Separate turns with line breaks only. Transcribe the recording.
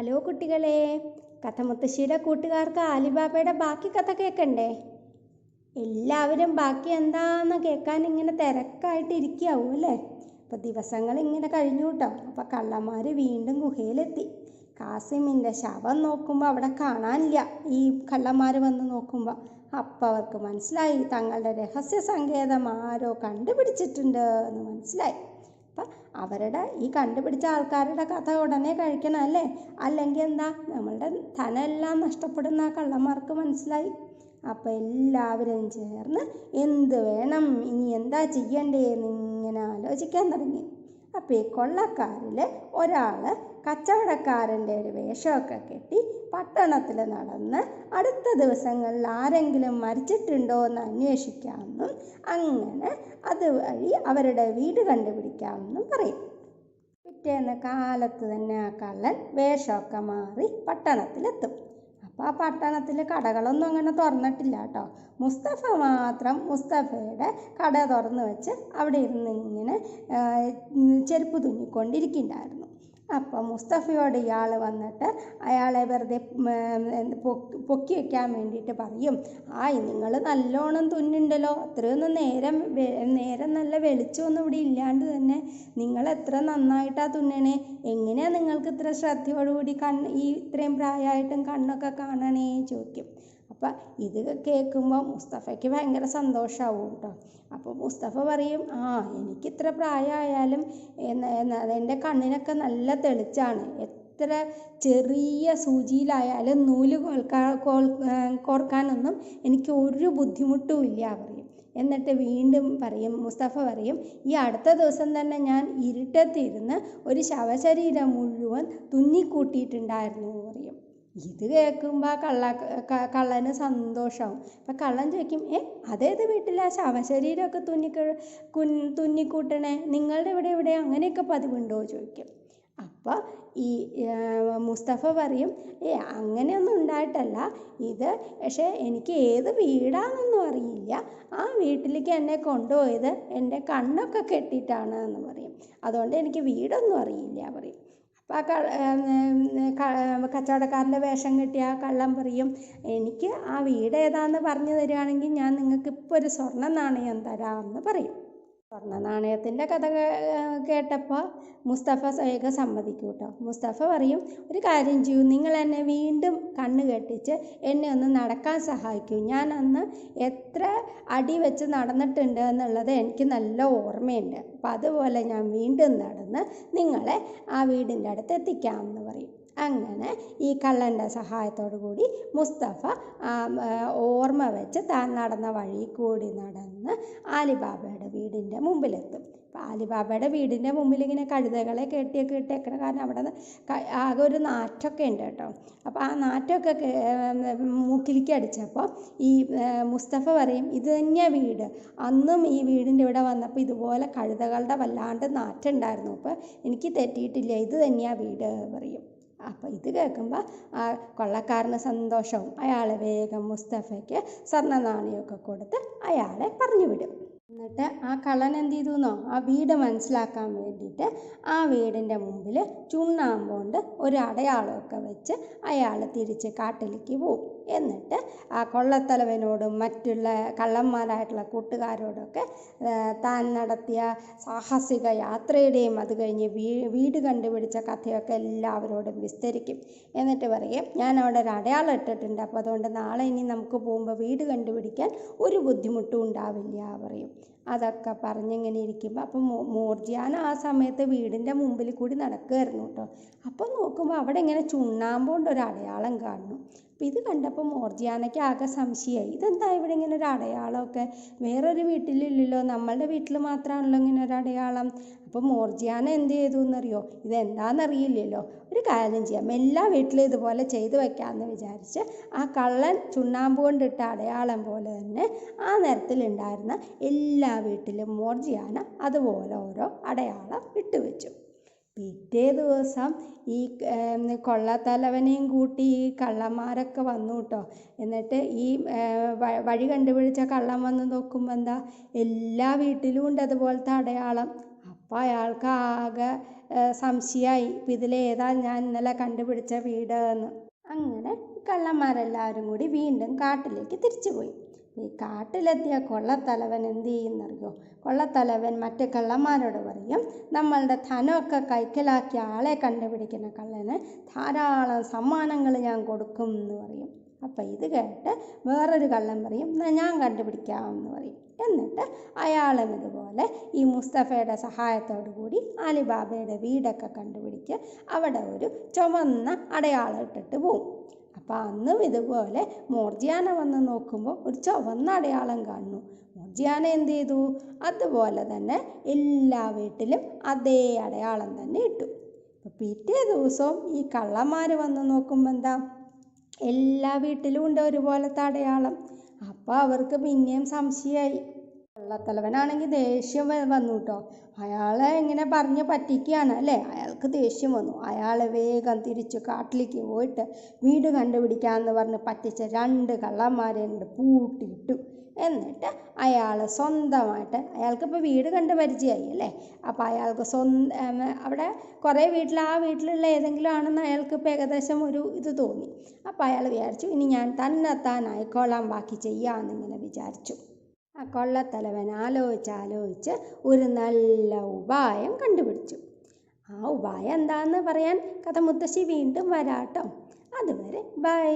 Hello കുട്ടികളെ. കഥമുത്തശ്ശിയുടെ കൂട്ടുകാർക്ക് ആലിബാബയുടെ ബാക്കി കഥ കേൾക്കണ്ടേ എല്ലാവരും ബാക്കി എന്താന്ന് കേൾക്കാൻ ഇങ്ങനെ തിരക്കായിട്ട് ഇരിക്കാവും അല്ലേ? അപ്പോൾ ദിവസങ്ങൾ ഇങ്ങനെ കഴിഞ്ഞു കേട്ടോ. അപ്പോൾ കള്ളന്മാര് വീണ്ടും ഗുഹയിലെത്തി. കാസിമിന്റെ ശവം നോക്കുമ്പോൾ അവിടെ കാണാനില്ല. ഈ കള്ളന്മാര് വന്ന് നോക്കുമ്പോൾ അപ്പം അവർക്ക് മനസ്സിലായി തങ്ങളുടെ രഹസ്യ സങ്കേതം ആരോ കണ്ടുപിടിച്ചിട്ടുണ്ട് എന്ന് മനസ്സിലായി. അപ്പം അവരുടെ ഈ കണ്ടുപിടിച്ച ആൾക്കാരുടെ കഥ ഉടനെ കഴിക്കണം അല്ലേ? അല്ലെങ്കിൽ എന്താ നമ്മളുടെ ധനമെല്ലാം നഷ്ടപ്പെടുന്ന കള്ളന്മാർക്ക് മനസ്സിലായി. അപ്പം എല്ലാവരും ചേർന്ന് എന്ത് വേണം ഇനി എന്താ ചെയ്യണ്ടേന്ന് ഇങ്ങനെ ആലോചിക്കാൻ തുടങ്ങി. അപ്പം ഈ കൊള്ളക്കാരിൽ ഒരാൾ കച്ചവടക്കാരന്റെ ഒരു വേഷമൊക്കെ കെട്ടി പട്ടണത്തിൽ നടന്ന് അടുത്ത ദിവസങ്ങളിൽ ആരെങ്കിലും മരിച്ചിട്ടുണ്ടോ എന്ന് അന്വേഷിക്കാമെന്നും അങ്ങനെ അതുവഴി അവരുടെ വീട് കണ്ടുപിടിക്കാമെന്നും പറയും. പിറ്റേന്ന് കാലത്ത് തന്നെ ആ കള്ളൻ വേഷമൊക്കെ മാറി പട്ടണത്തിലെത്തും. അപ്പോൾ ആ പട്ടണത്തിൽ കടകളൊന്നും അങ്ങനെ തുറന്നിട്ടില്ല കേട്ടോ. മുസ്തഫ മാത്രം മുസ്തഫയുടെ കട തുറന്ന് വെച്ച് അവിടെ ഇരുന്ന് ഇങ്ങനെ ചെരുപ്പ് തുന്നിക്കൊണ്ടിരിക്കുന്നുണ്ടായിരുന്നു. അപ്പോൾ മുസ്തഫയോട് ഇയാൾ വന്നിട്ട് അയാളെ വെറുതെ പൊക്കി വെക്കാൻ വേണ്ടിയിട്ട് പറയും. ആയി നിങ്ങൾ നല്ലോണം തുന്നുണ്ടല്ലോ. അത്രയൊന്നും നേരം നേരം നല്ല വെളിച്ചമൊന്നും ഇവിടെ ഇല്ലാണ്ട് തന്നെ നിങ്ങൾ എത്ര നന്നായിട്ടാണ് തുന്നണേ. എങ്ങനെയാണ് നിങ്ങൾക്ക് ഇത്ര ശ്രദ്ധയോടുകൂടി കണ്ണ് ഈ ഇത്രയും പ്രായമായിട്ടും കണ്ണൊക്കെ കാണണേ? ചോദിക്കും. അപ്പം ഇത് കേൾക്കുമ്പോൾ മുസ്തഫയ്ക്ക് ഭയങ്കര സന്തോഷമാവും കേട്ടോ അപ്പോൾ മുസ്തഫ പറയും ആ എനിക്ക് ഇത്ര പ്രായമായാലും എന്റെ കണ്ണിനൊക്കെ നല്ല തെളിച്ചാണ്. എത്ര ചെറിയ സൂചിയിലായാലും നൂൽ കോർക്കാനൊന്നും എനിക്ക് ഒരു ബുദ്ധിമുട്ടും ഇല്ല പറയും. എന്നിട്ട് വീണ്ടും പറയും മുസ്തഫ പറയും ഈ അടുത്ത ദിവസം തന്നെ ഞാൻ ഇരുട്ടത്തിരുന്ന് ഒരു ശവശരീരം മുഴുവൻ തുന്നിക്കൂട്ടിയിട്ടുണ്ടായിരുന്നു പറയും. ഇത് കേൾക്കുമ്പോൾ കള്ള ക- കള്ളന് സന്തോഷമാവും അപ്പം കള്ളൻ ചോദിക്കും ഏ അതേത് വീട്ടിലാ? ശവശരീരമൊക്കെ തുന്നി കുൻ തുന്നിക്കൂട്ടണേ? നിങ്ങളുടെ ഇവിടെ ഇവിടെ അങ്ങനെയൊക്കെ പതിവുണ്ടോ? ചോദിക്കും. അപ്പോൾ ഈ മുസ്തഫ പറയും ഏ അങ്ങനെയൊന്നും ഉണ്ടായിട്ടല്ല. ഇത് പക്ഷേ എനിക്ക് ഏത് വീടാണെന്നൊന്നും അറിയില്ല. ആ വീട്ടിലേക്ക് എന്നെ കൊണ്ടുപോയത് എന്റെ കണ്ണൊക്കെ കെട്ടിയിട്ടാണ് എന്ന് പറയും. അതുകൊണ്ട് എനിക്ക് വീടൊന്നും അറിയില്ല പറയും. ക- കച്ചവടക്കാരന്റെ വേഷം കെട്ടിയ ആ കള്ളൻ പറയും എനിക്ക് ആ വീട് ഏതാണെന്ന് പറഞ്ഞു തരികയാണെങ്കിൽ ഞാൻ നിങ്ങൾക്ക് ഇപ്പോൾ ഒരു സ്വർണ നാണയം തരാമെന്ന് പറയും. സ്വർണ നാണയത്തിന്റെ കഥ കേട്ടപ്പോൾ മുസ്തഫ സൈഗ സമ്മതിക്കും കേട്ടോ. മുസ്തഫ പറയും ഒരു കാര്യം ചെയ്യൂ നിങ്ങൾ എന്നെ വീണ്ടും കണ്ണ് കെട്ടിച്ച് എന്നെ ഒന്ന് നടക്കാൻ സഹായിക്കൂ. ഞാൻ അന്ന് എത്ര അടി വെച്ച് നടന്നിട്ടുണ്ട് എന്നുള്ളത് എനിക്ക് നല്ല ഓർമ്മയുണ്ട്. അപ്പം അതുപോലെ ഞാൻ വീണ്ടും നടന്ന് നിങ്ങളെ ആ വീടിന്റെ അടുത്ത് എത്തിക്കാമെന്ന് പറയും. അങ്ങനെ ഈ കള്ളന്റെ സഹായത്തോടു കൂടി മുസ്തഫ ഓർമ്മ വെച്ച് താൻ നടന്ന വഴി കൂടി നടന്ന് ആലിബാബയുടെ വീടിന്റെ മുമ്പിലെത്തും. അപ്പോൾ ആലിബാബയുടെ വീടിന്റെ മുമ്പിൽ ഇങ്ങനെ കഴുതകളെ കെട്ടിയൊക്കെ ഇട്ടേക്കണ കാരണം അവിടെ ആകെ ഒരു നാറ്റൊക്കെ ഉണ്ട് കേട്ടോ. അപ്പോൾ ആ നാറ്റൊക്കെ മൂക്കിലേക്ക് അടിച്ചപ്പോൾ ഈ മുസ്തഫ പറയും ഇത് തന്നെയാണ് വീട്. അന്നും ഈ വീടിന്റെ ഇവിടെ വന്നപ്പോൾ ഇതുപോലെ കഴുതകളുടെ വല്ലാണ്ട് നാറ്റുണ്ടായിരുന്നു അപ്പോൾ എനിക്ക് തെറ്റിയിട്ടില്ല. ഇത് തന്നെയാണ് വീട് പറയും. അപ്പോൾ ഇത് കേൾക്കുമ്പോൾ ആ കൊള്ളക്കാരന് സന്തോഷവും അയാൾ വേഗം മുസ്തഫയ്ക്ക് സ്വർണ നാണയമൊക്കെ കൊടുത്ത് അയാളെ പറഞ്ഞു വിടും എന്നിട്ട് ആ കള്ളൻ എന്ത് ചെയ്തു എന്നോ ആ വീട് മനസ്സിലാക്കാൻ വേണ്ടിയിട്ട് ആ വീടിന്റെ മുമ്പിൽ ചുണ്ണാമ്പുകൊണ്ട് ഒരു അടയാളമൊക്കെ വെച്ച് അയാൾ തിരിച്ച് കാട്ടിലേക്ക് പോവും. എന്നിട്ട് ആ കൊള്ളത്തലവനോടും മറ്റുള്ള കള്ളന്മാരായിട്ടുള്ള കൂട്ടുകാരോടൊക്കെ താൻ നടത്തിയ സാഹസിക യാത്രയുടെയും അത് കഴിഞ്ഞ് വീ വീട് കണ്ടുപിടിച്ച കഥയൊക്കെ എല്ലാവരോടും വിസ്തരിക്കും. എന്നിട്ട് പറയും ഞാൻ അവിടെ ഒരു അടയാളം ഇട്ടിട്ടുണ്ട് അപ്പോൾ അതുകൊണ്ട് നാളെ ഇനി നമുക്ക് പോകുമ്പോൾ വീട് കണ്ടുപിടിക്കാൻ ഒരു ബുദ്ധിമുട്ടും ഉണ്ടാവില്ല പറയും. അതൊക്കെ പറഞ്ഞിങ്ങനെ ഇരിക്കുമ്പോൾ അപ്പം മോർജിയാൻ ആ സമയത്ത് വീടിന്റെ മുമ്പിൽ കൂടി നടക്കുമായിരുന്നു കേട്ടോ. അപ്പം നോക്കുമ്പോൾ അവിടെ ഇങ്ങനെ ചുണ്ണാമ്പ് ഒരു അടയാളം കാണുന്നു. അപ്പം ഇത് കണ്ടപ്പോൾ മോർജിയാനയ്ക്ക് ആകെ സംശയമായി. ഇതെന്താ ഇവിടെ ഇങ്ങനെ ഒരു അടയാളമൊക്കെ? വേറൊരു വീട്ടിലില്ലല്ലോ. നമ്മളുടെ വീട്ടിൽ മാത്രമാണല്ലോ ഇങ്ങനെ ഒരു അടയാളം. അപ്പോൾ മോർജിയാന എന്ത് ചെയ്തു എന്നറിയോ? ഇതെന്താണെന്നറിയില്ലല്ലോ ഒരു കാര്യം ചെയ്യാം. എല്ലാ വീട്ടിലും ഇതുപോലെ ചെയ്തു വെക്കാമെന്ന് വിചാരിച്ച് ആ കള്ളൻ ചുണ്ണാമ്പ് കൊണ്ടിട്ട അടയാളം പോലെ തന്നെ ആ നിരത്തിലുണ്ടായിരുന്ന എല്ലാ വീട്ടിലും മോർജിയാന അതുപോലെ ഓരോ അടയാളം ഇട്ടുവെച്ചു. പിറ്റേ ദിവസം ഈ കൊള്ളത്തലവനെയും കൂട്ടി ഈ കള്ളന്മാരൊക്കെ വന്നു കേട്ടോ. എന്നിട്ട് ഈ വഴി കണ്ടുപിടിച്ച കള്ളൻ വന്ന് നോക്കുമ്പോൾ എന്താ? എല്ലാ വീട്ടിലും ഉണ്ട് അതുപോലത്തെ അടയാളം. അപ്പോൾ അയാൾക്ക് ആകെ സംശയമായി ഇപ്പം ഇതിലേതാ ഞാൻ ഇന്നലെ കണ്ടുപിടിച്ച വീട് എന്ന്. അങ്ങനെ കള്ളന്മാരെല്ലാവരും കൂടി വീണ്ടും കാട്ടിലേക്ക് തിരിച്ചു പോയി. ഈ കാട്ടിലെത്തിയ കൊള്ളത്തലവൻ എന്ത് ചെയ്യുന്നറിയോ കൊള്ളത്തലവൻ മറ്റ് കള്ളന്മാരോട് പറയും നമ്മളുടെ ധനമൊക്കെ കൈക്കലാക്കിയ ആളെ കണ്ടുപിടിക്കുന്ന കള്ളന് ധാരാളം സമ്മാനങ്ങൾ ഞാൻ കൊടുക്കും എന്ന് പറയും. അപ്പം ഇത് കേട്ട് വേറൊരു കള്ളൻ പറയും എന്നാൽ ഞാൻ കണ്ടുപിടിക്കാം എന്ന് പറയും. എന്നിട്ട് അയാളും ഇതുപോലെ ഈ മുസ്തഫയുടെ സഹായത്തോടു കൂടി അലിബാബയുടെ വീടൊക്കെ കണ്ടുപിടിച്ച് അവിടെ ഒരു ചുമന്ന അടയാളം ഇട്ടിട്ട് പോവും. അപ്പം അന്നും ഇതുപോലെ മോർജിയാന വന്ന് നോക്കുമ്പോൾ ഒരു ചുവന്ന അടയാളം കാണുന്നു. മോർജിയാന എന്ത് ചെയ്തു? അതുപോലെ തന്നെ എല്ലാ വീട്ടിലും അതേ അടയാളം തന്നെ ഇട്ടു. അപ്പോൾ പിറ്റേ ദിവസവും ഈ കള്ളന്മാർ വന്ന് നോക്കുമ്പോൾ എന്താ? എല്ലാ വീട്ടിലും ഉണ്ട് ഒരുപോലത്തെ അടയാളം. അപ്പോൾ അവർക്ക് പിന്നെയും സംശയമായി കള്ളത്തലവനാണെങ്കിൽ ദേഷ്യം വന്നു കേട്ടോ അയാളെ ഇങ്ങനെ പറഞ്ഞ് പറ്റിക്കുകയാണ് അല്ലേ? അയാൾക്ക് ദേഷ്യം വന്നു. അയാളെ വേഗം തിരിച്ച് കാട്ടിലേക്ക് പോയിട്ട് വീട് കണ്ടുപിടിക്കാമെന്ന് പറഞ്ഞ് പറ്റിച്ച രണ്ട് കള്ളന്മാരെ കൊണ്ട് പൂട്ടിയിട്ടു. എന്നിട്ട് അയാൾ സ്വന്തമായിട്ട് അയാൾക്കിപ്പോൾ വീട് കണ്ട് പരിചയമായി അല്ലേ? അപ്പോൾ അയാൾക്ക് സ്വന്തം അവിടെ കുറേ വീട്ടിൽ ആ വീട്ടിലുള്ള ഏതെങ്കിലും ആണെന്ന് അയാൾക്ക് ഇപ്പോൾ ഏകദേശം ഒരു ഇത് തോന്നി. അപ്പോൾ അയാൾ വിചാരിച്ചു ഇനി ഞാൻ തന്നെത്താൻ ആയിക്കോളാം ബാക്കി ചെയ്യാമെന്നിങ്ങനെ വിചാരിച്ചു. ആ കൊള്ളത്തലവൻ ആലോചിച്ച് ആലോചിച്ച് ഒരു നല്ല ഉപായം കണ്ടുപിടിച്ചു. ആ ഉപായം എന്താണെന്ന് പറയാൻ കഥ മുത്തശ്ശി വീണ്ടും വരാട്ടോ. അതുവരെ ബൈ